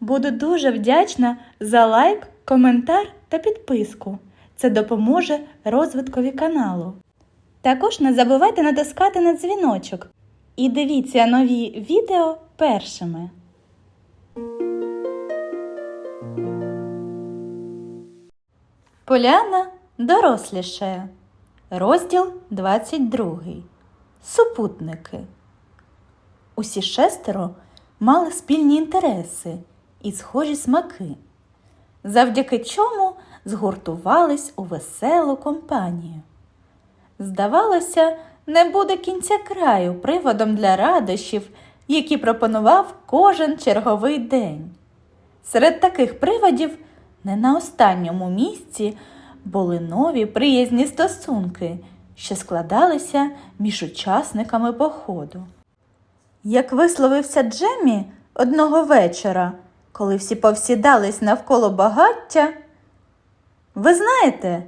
Буду дуже вдячна за лайк, коментар та підписку. Це допоможе розвиткові каналу. Також не забувайте натискати на дзвіночок і дивіться нові відео першими. Поляна дорослішає. Розділ 22. Супутники. Усі шестеро мали спільні інтереси і схожі смаки, завдяки чому згуртувались у веселу компанію. Здавалося, не буде кінця краю приводом для радощів, які пропонував кожен черговий день. Серед таких приводів не на останньому місці були нові приязні стосунки, що складалися між учасниками походу. Як висловився Джеммі одного вечора, коли всі повсідались навколо багаття, ви знаєте,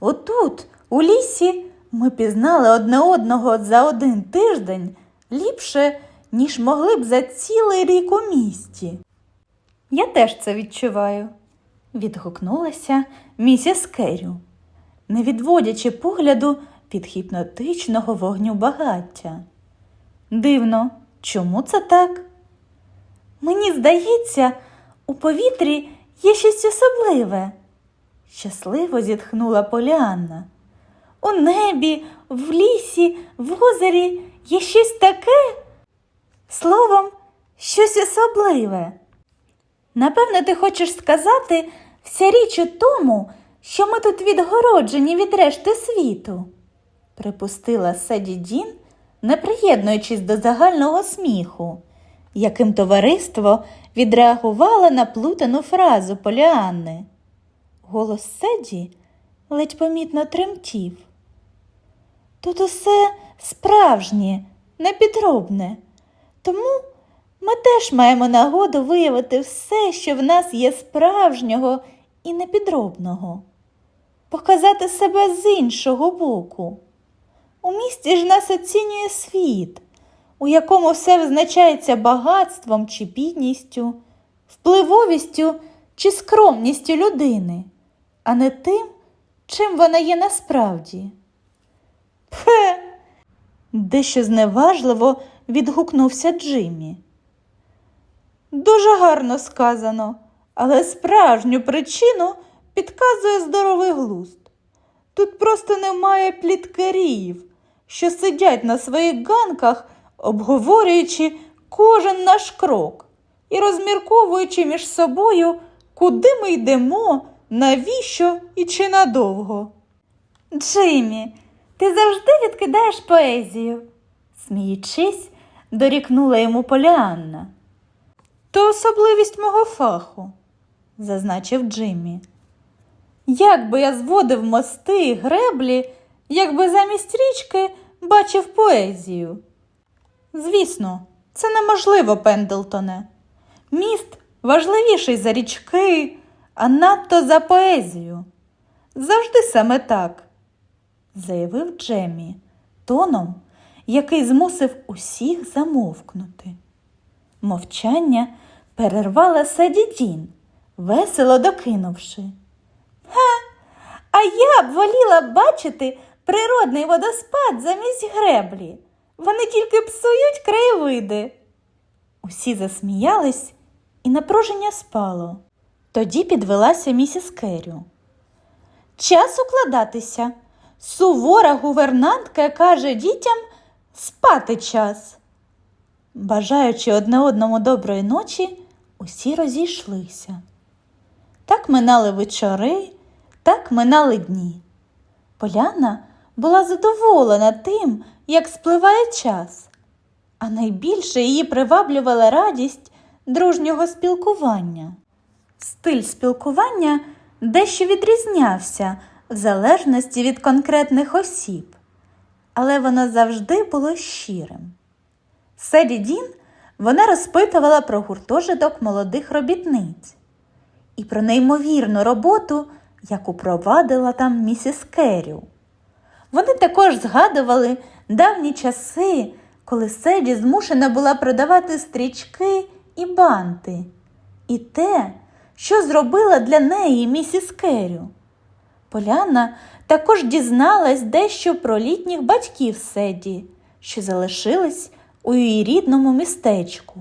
отут, у лісі, ми пізнали одне одного за один тиждень ліпше, ніж могли б за цілий рік у місті. Я теж це відчуваю, відгукнулася місіс Керрю, не відводячи погляду від гіпнотичного вогню багаття. Дивно, чому це так? Мені здається, у повітрі є щось особливе. Щасливо зітхнула Поліанна. У небі, в лісі, в озері є щось таке. Словом, щось особливе. Напевне, ти хочеш сказати, вся річ у тому, що ми тут відгороджені від решти світу, припустила Седі Дін, не приєднуючись до загального сміху, яким товариство відреагувало на плутану фразу Поліанни. Голос Седі ледь помітно тремтів. Тут усе справжнє, непідробне, тому ми теж маємо нагоду виявити все, що в нас є справжнього і непідробного, показати себе з іншого боку. У місті ж нас оцінює світ, у якому все визначається багатством чи бідністю, впливовістю чи скромністю людини, а не тим, чим вона є насправді. Пхе. Дещо зневажливо відгукнувся Джиммі. Дуже гарно сказано, але справжню причину підказує здоровий глузд. Тут просто немає пліткарів, що сидять на своїх ганках, обговорюючи кожен наш крок і розмірковуючи між собою, куди ми йдемо, навіщо і чи надовго. Джиммі, ти завжди відкидаєш поезію, сміючись, дорікнула йому Поліанна. То особливість мого фаху, зазначив Джиммі. Як би я зводив мости і греблі, якби замість річки бачив поезію? Звісно, це неможливо, Пендлтоне. Міст важливіший за річки, а надто за поезію. Завжди саме так, заявив Джеммі тоном, який змусив усіх замовкнути. Мовчання перервала Седі Дін, весело докинувши. Ха, а я б воліла бачити природний водоспад замість греблі. Вони тільки псують краєвиди. Усі засміялись, і напруження спало. Тоді підвелася місіс Керрю. Час укладатися. Сувора гувернантка каже дітям спати час. Бажаючи одне одному доброї ночі, усі розійшлися. Так минали вечори, так минали дні. Поляна була задоволена тим, як спливає час, а найбільше її приваблювала радість дружнього спілкування. Стиль спілкування дещо відрізнявся в залежності від конкретних осіб, але воно завжди було щирим. Седі Дін вона розпитувала про гуртожиток молодих робітниць і про неймовірну роботу, яку провадила там місіс Керрю. Вони також згадували давні часи, коли Седі змушена була продавати стрічки і банти, і те, що зробила для неї місіс Керрю. Поляна також дізналась дещо про літніх батьків Седі, що залишились у її рідному містечку,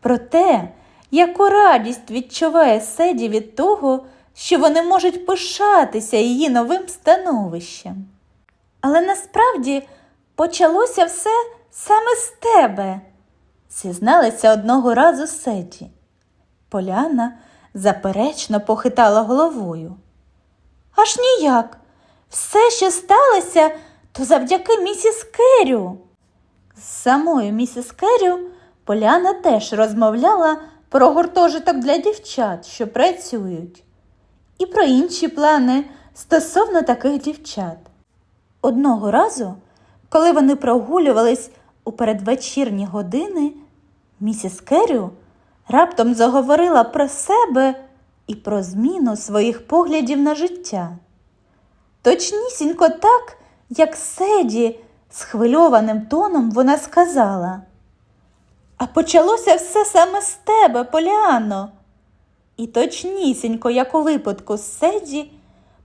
про те, яку радість відчуває Седі від того, що вони можуть пишатися її новим становищем. Але насправді почалося все саме з тебе, зізналася одного разу Седі. Поляна заперечно похитала головою. Аж ніяк. Все, що сталося, то завдяки місіс Керрю. З самою місіс Керрю Поляна теж розмовляла про гуртожиток для дівчат, що працюють, і про інші плани стосовно таких дівчат. Одного разу, коли вони прогулювались у передвечірні години, місіс Керрю раптом заговорила про себе і про зміну своїх поглядів на життя. Точнісінько так, як Седі, схвильованим тоном вона сказала. А почалося все саме з тебе, Поліано. І точнісінько, як у випадку з Седі,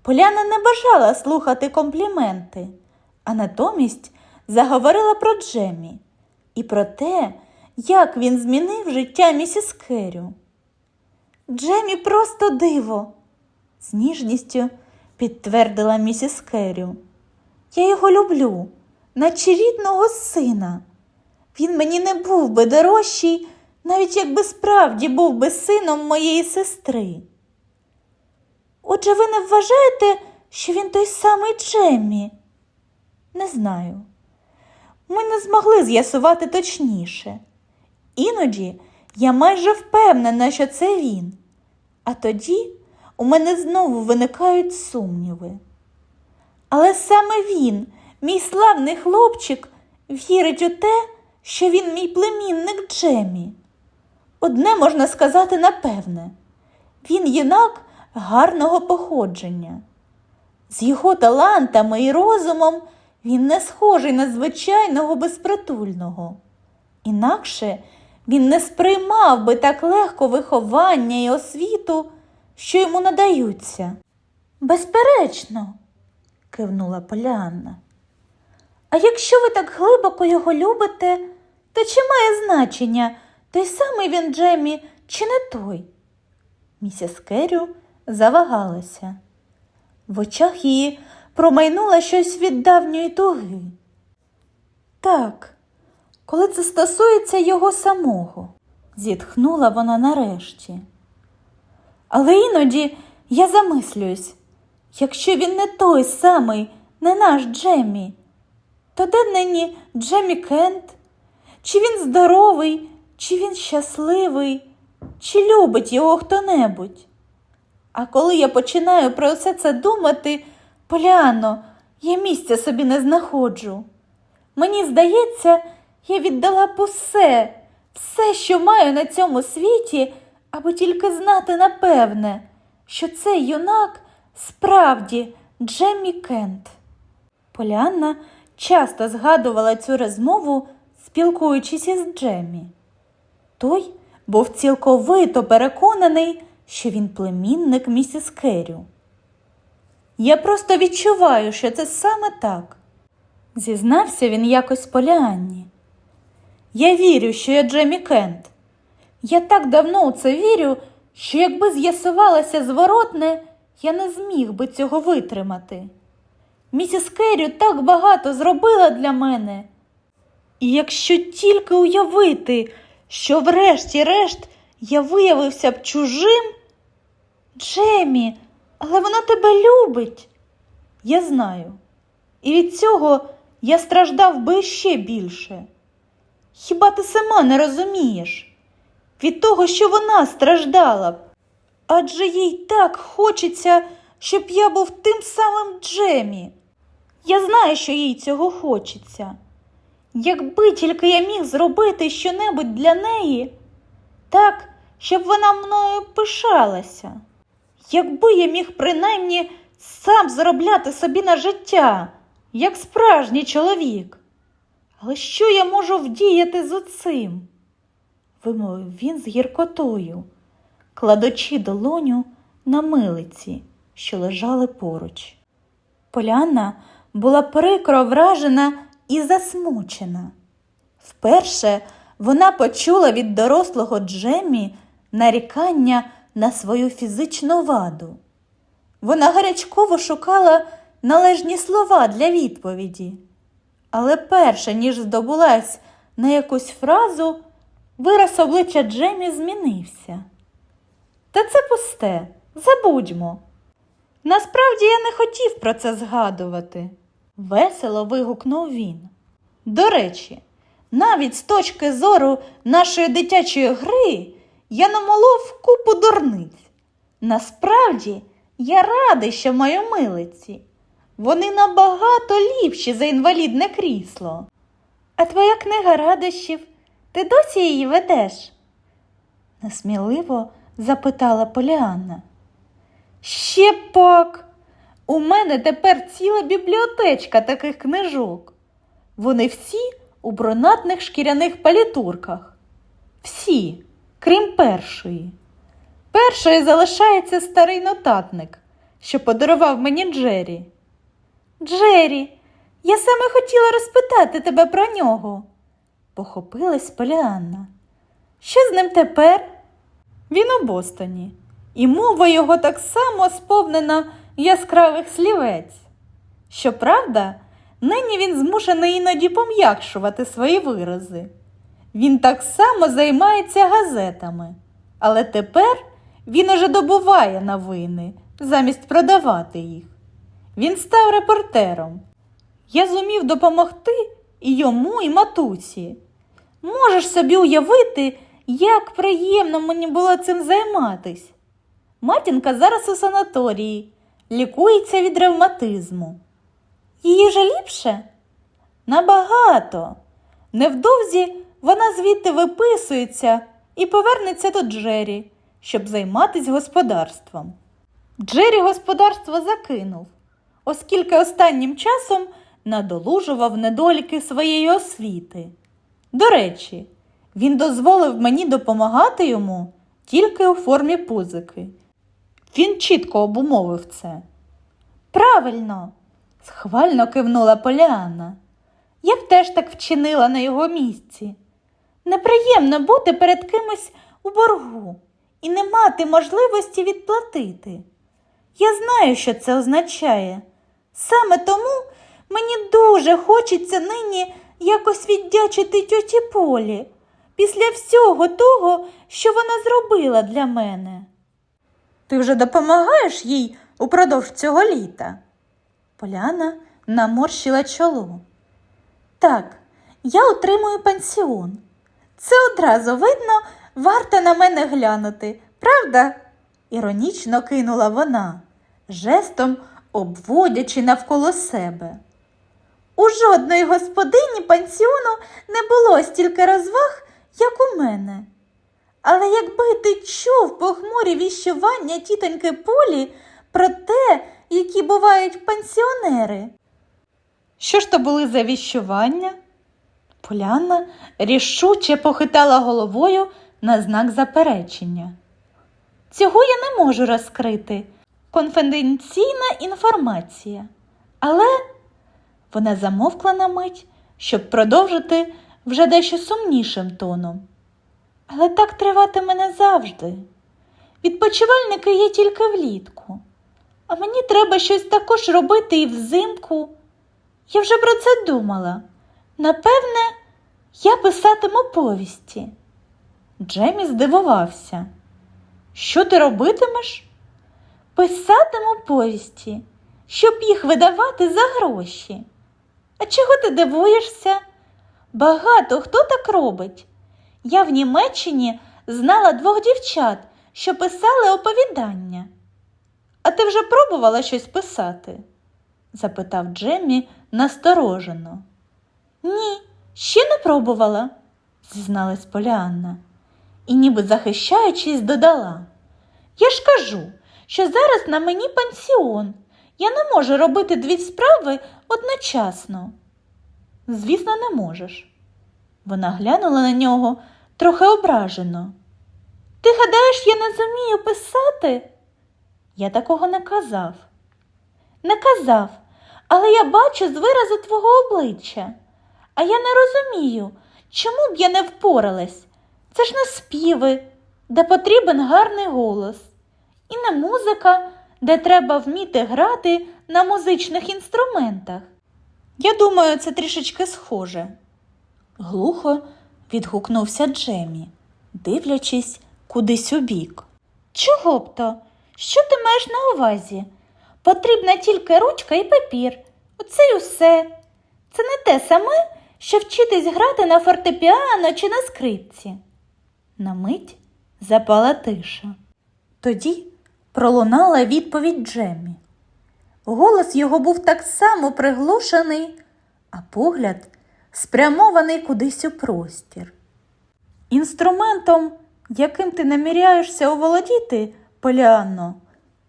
Поляна не бажала слухати компліменти, а натомість заговорила про Джемі і про те, як він змінив життя місіс Керрю. Джемі просто диво, з ніжністю підтвердила місіс Керрю. Я його люблю, наче рідного сина. Він мені не був би дорожчий, навіть якби справді був би сином моєї сестри. Отже, ви не вважаєте, що він той самий Джеммі? Не знаю. Ми не змогли з'ясувати точніше. Іноді я майже впевнена, що це він. А тоді у мене знову виникають сумніви. Але саме він, мій славний хлопчик, вірить у те, що він мій племінник Джемі. Одне можна сказати напевне, він юнак гарного походження. З його талантами і розумом він не схожий на звичайного безпритульного. Інакше він не сприймав би так легко виховання і освіту, що йому надаються. Безперечно, кивнула Поліанна. А якщо ви так глибоко його любите, то чи має значення той самий він Джемі, чи не той? Місіс Керрю завагалася. В очах її промайнуло щось від давньої туги. Так, коли це стосується його самого, зітхнула вона нарешті. Але іноді я замислююсь, якщо він не той самий, не наш Джеммі, то де нині Джеммі Кент? Чи він здоровий, чи він щасливий, чи любить його хто-небудь? А коли я починаю про все це думати, Поляно, я місця собі не знаходжу. Мені здається, я віддала б усе, все, що маю на цьому світі, аби тільки знати напевне, що цей юнак справді Джеммі Кент. Поліанна часто згадувала цю розмову, спілкуючись із Джеммі. Той був цілковито переконаний, що він племінник місіс Керрю. Я просто відчуваю, що це саме так, зізнався він якось Поліанні. Я вірю, що я Джемі Кент. Я так давно у це вірю, що якби з'ясувалося зворотне, я не зміг би цього витримати. Місіс Керрю так багато зробила для мене. І якщо тільки уявити, що врешті-решт я виявився б чужим, Джемі, але вона тебе любить. Я знаю. І від цього я страждав би ще більше. Хіба ти сама не розумієш? Від того, що вона страждала б. Адже їй так хочеться, щоб я був тим самим Джемі. Я знаю, що їй цього хочеться. Якби тільки я міг зробити щонебудь для неї, так, щоб вона мною пишалася. Якби я міг принаймні сам заробляти собі на життя, як справжній чоловік. Але що я можу вдіяти з оцим? вимовив він з гіркотою. кладучи долоню на милиці, що лежали поруч. Поліанна була прикро вражена і засмучена. Вперше вона почула від дорослого Джемі нарікання на свою фізичну ваду. Вона гарячково шукала належні слова для відповіді. Але перше, ніж здобулась на якусь фразу, вираз обличчя Джемі змінився. Та це пусте, забудьмо. Насправді я не хотів про це згадувати, весело вигукнув він. До речі, навіть з точки зору нашої дитячої гри я намолов купу дурниць. Насправді, я радий, що маю милиці. Вони набагато ліпші за інвалідне крісло. А твоя книга радощів, ти досі її ведеш? несміливо запитала Поліанна. Ще пак. У мене тепер ціла бібліотечка таких книжок. Вони всі у бронатних шкіряних палітурках. Всі, крім першої. Першою залишається старий нотатник, що подарував мені Джері. Джері, я саме хотіла розпитати тебе про нього, похопилась Поліанна. Що з ним тепер? Він у Бостоні, і мова його так само сповнена яскравих слівець. Щоправда, нині він змушений іноді пом'якшувати свої вирази. Він так само займається газетами, але тепер він уже добуває новини замість продавати їх. Він став репортером. Я зумів допомогти і йому, і матусі. Можеш собі уявити, як приємно мені було цим займатись. Матінка зараз у санаторії, лікується від ревматизму. Їй вже ліпше? Набагато. Невдовзі вона звідти виписується і повернеться до Джері, щоб займатися господарством. Джері господарство закинув, оскільки останнім часом надолужував недоліки своєї освіти. До речі, він дозволив мені допомагати йому тільки у формі пузики. Він чітко обумовив це. Правильно, схвально кивнула Поліанна. Я б теж так вчинила на його місці. Неприємно бути перед кимось у боргу і не мати можливості відплатити. Я знаю, що це означає. Саме тому мені дуже хочеться нині якось віддячити тьоті Полі після всього того, що вона зробила для мене. Ти вже допомагаєш їй упродовж цього літа? Поляна наморщила чоло. Так, я отримую пансіон. Це одразу видно, варто на мене глянути, правда? іронічно кинула вона, жестом обводячи навколо себе. У жодної господині пансіону не було стільки розваг, як у мене. Але якби ти чув похмурі віщування тітоньки Полі про те, які бувають пансіонери. Що ж то були за віщування? Полянна рішуче похитала головою на знак заперечення. Цього я не можу розкрити. Конфіденційна інформація. Але вона замовкла на мить, щоб продовжити вже дещо сумнішим тоном. Але так триватиме не завжди. Відпочивальники є тільки влітку, а мені треба щось також робити і взимку. Я вже про це думала. Напевне, я писатиму повісті. Джемі здивувався. Що ти робитимеш? Писатиму повісті, щоб їх видавати за гроші. А чого ти дивуєшся? Багато хто так робить. Я в Німеччині знала двох дівчат, що писали оповідання. А ти вже пробувала щось писати? запитав Джеммі насторожено. Ні, ще не пробувала, зізналась Поліанна і, ніби захищаючись, додала. Я ж кажу, що зараз на мені пансіон. Я не можу робити дві справи одночасно. Звісно, не можеш. Вона глянула на нього трохи ображено. Ти гадаєш, я не зумію писати? Я такого не казав. Не казав, але я бачу з виразу твого обличчя. А я не розумію, чому б я не впоралась. Це ж не співи, де потрібен гарний голос, і не музика, де треба вміти грати на музичних інструментах. Я думаю, це трішечки схоже. Глухо відгукнувся Джемі, дивлячись кудись у бік. Чого б то? Що ти маєш на увазі? Потрібна тільки ручка і папір. Оце й усе. Це не те саме, що вчитись грати на фортепіано чи на скрипці. На мить запала тиша. Тоді пролунала відповідь Джемі. Голос його був так само приглушений, а погляд спрямований кудись у простір. Інструментом, яким ти наміряєшся оволодіти, Поліанно,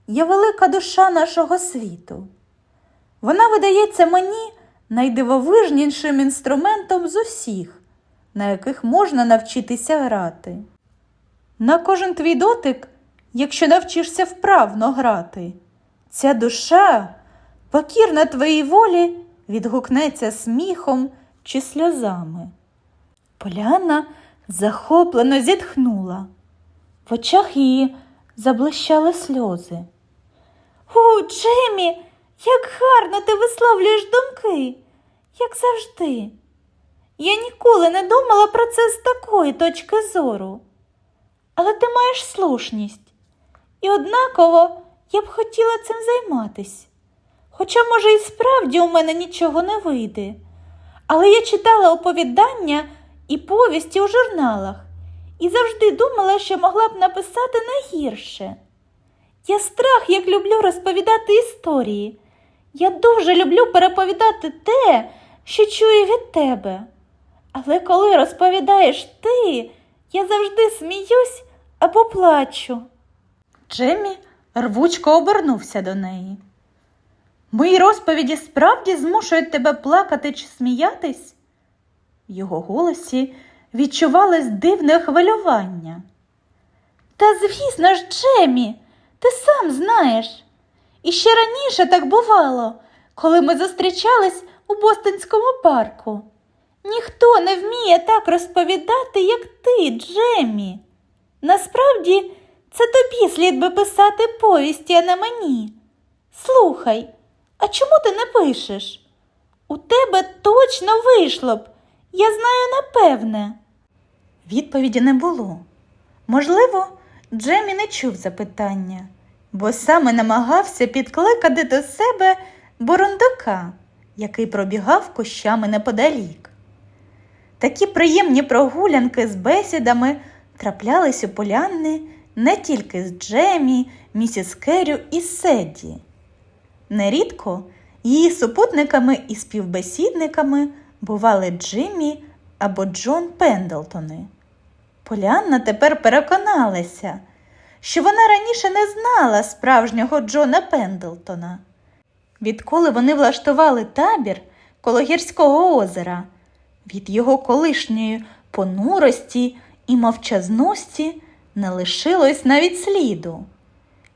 є велика душа нашого світу. Вона видається мені найдивовижнішим інструментом з усіх, на яких можна навчитися грати. На кожен твій дотик, якщо навчишся вправно грати, ця душа, покірна твоїй волі, відгукнеться сміхом чи сльозами. Поляна захоплено зітхнула. В очах її заблищали сльози. У, Джемі, як гарно ти висловлюєш думки, як завжди. Я ніколи не думала про це з такої точки зору. Але ти маєш слушність. І однаково я б хотіла цим займатись. Хоча, може, і справді у мене нічого не вийде. Але я читала оповідання і повісті у журналах і завжди думала, що могла б написати найгірше. Я страх, як люблю розповідати історії. Я дуже люблю переповідати те, що чую від тебе. Але коли розповідаєш ти, я завжди сміюсь або плачу. Джемі рвучко обернувся до неї. Мої розповіді справді змушують тебе плакати чи сміятись? В його голосі відчувалось дивне хвилювання. Та, звісно ж, Джемі, ти сам знаєш. І ще раніше так бувало, коли ми зустрічались у Бостонському парку. Ніхто не вміє так розповідати, як ти, Джемі. Насправді, це тобі слід би писати повісті, а не мені. Слухай, а чому ти не пишеш? У тебе точно вийшло б, я знаю напевне. Відповіді не було. Можливо, Джемі не чув запитання, бо саме намагався підкликати до себе бурундука, який пробігав кущами неподалік. Такі приємні прогулянки з бесідами траплялись у полянни не тільки з Джемі, місіс Керрю і Седді. Нерідко її супутниками і співбесідниками бували Джиммі або Джон Пендлтони. Поліанна тепер переконалася, що вона раніше не знала справжнього Джона Пендлтона. Відколи вони влаштували табір коло гірського озера, від його колишньої понурості і мовчазності не лишилось навіть сліду.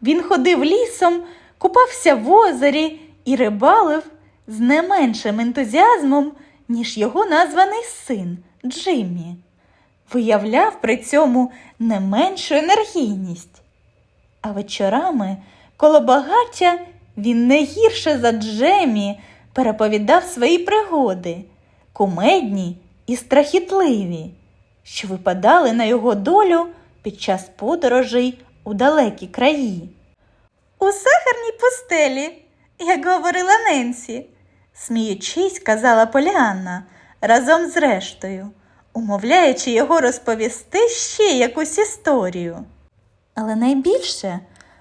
Він ходив лісом, купався в озері і рибалив з не меншим ентузіазмом, ніж його названий син Джиммі. Виявляв при цьому не меншу енергійність. А вечорами коло багаття він не гірше за Джемі переповідав свої пригоди, кумедні і страхітливі, що випадали на його долю під час подорожей у далекі краї. У сахарній пустелі, як говорила Ненсі, сміючись, казала Поліанна разом з рештою, умовляючи його розповісти ще якусь історію. Але найбільше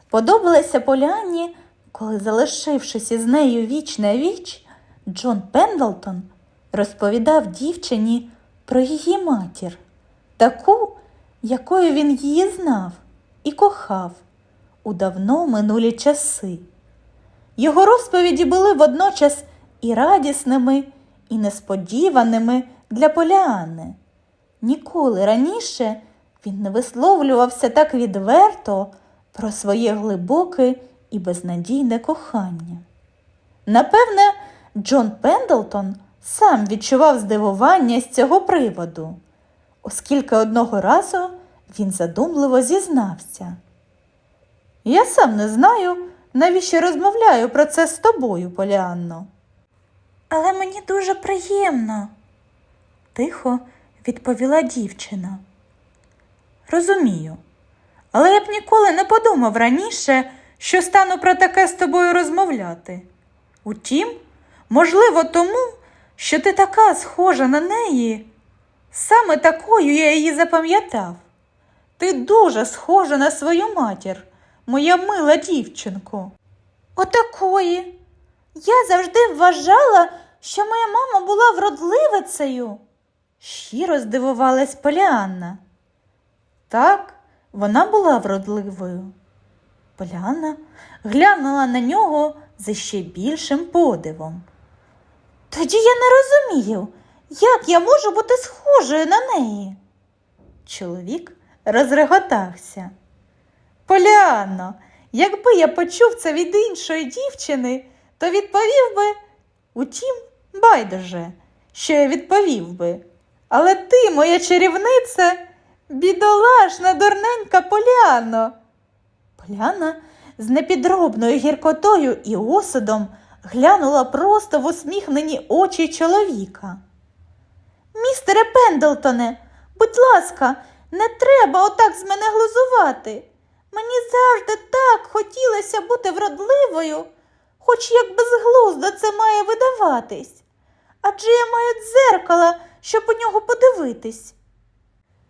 подобалося Поліанні, коли, залишившись із нею віч на віч, Джон Пендлтон розповідав дівчині про її матір, таку, якою він її знав і кохав у давно минулі часи. Його розповіді були водночас і радісними, і несподіваними для Поліани. Ніколи раніше він не висловлювався так відверто про своє глибоке і безнадійне кохання. Напевне, Джон Пендлтон сам відчував здивування з цього приводу, оскільки одного разу він задумливо зізнався. Я сам не знаю, навіщо розмовляю про це з тобою, Поліанно. Але мені дуже приємно, тихо відповіла дівчина. Розумію, але я б ніколи не подумав раніше, що стану про таке з тобою розмовляти. Утім, можливо, тому, що ти така схожа на неї. Саме такою я її запам'ятав. Ти дуже схожа на свою матір, моя мила дівчинко. Отакої. Я завжди вважала, що моя мама була вродливицею. Щиро здивувалась Поліанна. Так, вона була вродливою. Поліанна глянула на нього з ще більшим подивом. Тоді я не розумію, як я можу бути схожою на неї. Чоловік розреготався. Поліанно, якби я почув це від іншої дівчини, то відповів би, утім, байдуже, що я відповів би. Але ти, моя чарівниця, бідолашна дурненька Поліано. Поляна з непідробною гіркотою і осудом глянула просто в усміхнені очі чоловіка. Містере Пендлтоне, будь ласка, не треба отак з мене глузувати. Мені завжди так хотілося бути вродливою, хоч як безглуздо це має видаватись. Адже я маю дзеркало, щоб у нього подивитись.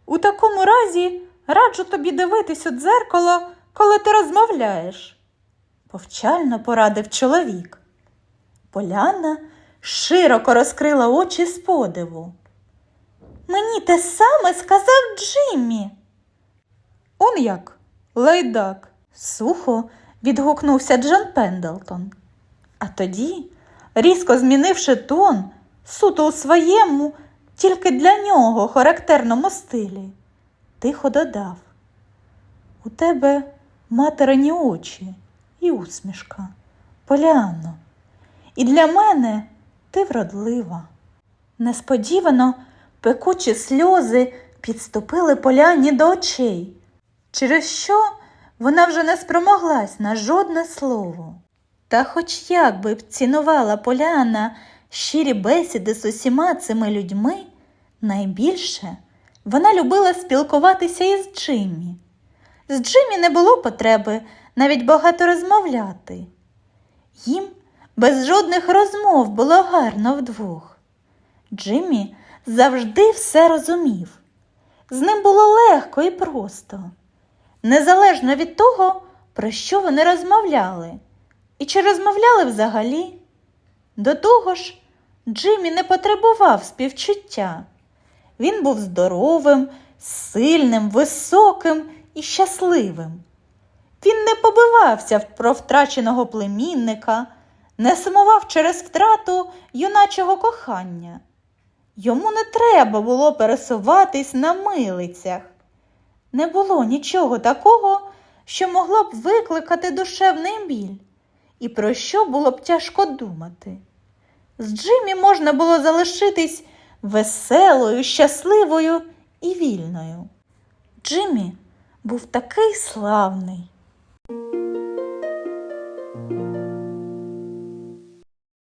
У такому разі раджу тобі дивитись у дзеркало, коли ти розмовляєш, повчально порадив чоловік. Поляна широко розкрила очі з подиву. Мені те саме сказав Джиммі. Он як, лайдак, сухо відгукнувся Джон Пендлтон. А тоді, різко змінивши тон, суто у своєму, тільки для нього характерному стилі, тихо додав. У тебе материні очі і усмішка, Поліанно, і для мене ти вродлива. Несподівано пекучі сльози підступили Поляні до очей, через що вона вже не спромоглась на жодне слово. Та хоч як би б цінувала Поляна щирі бесіди з усіма цими людьми, найбільше вона любила спілкуватися із Джиммі. З Джиммі не було потреби навіть багато розмовляти. Їм без жодних розмов було гарно вдвох. Джиммі завжди все розумів. З ним було легко і просто, незалежно від того, про що вони розмовляли, і чи розмовляли взагалі. До того ж, Джиммі не потребував співчуття. Він був здоровим, сильним, високим і щасливим. Він не побивався про втраченого племінника, не сумував через втрату юначого кохання. Йому не треба було пересуватись на милицях. Не було нічого такого, що могло б викликати душевний біль, і про що було б тяжко думати. З Джиммі можна було залишитись веселою, щасливою і вільною. Джиммі був такий славний.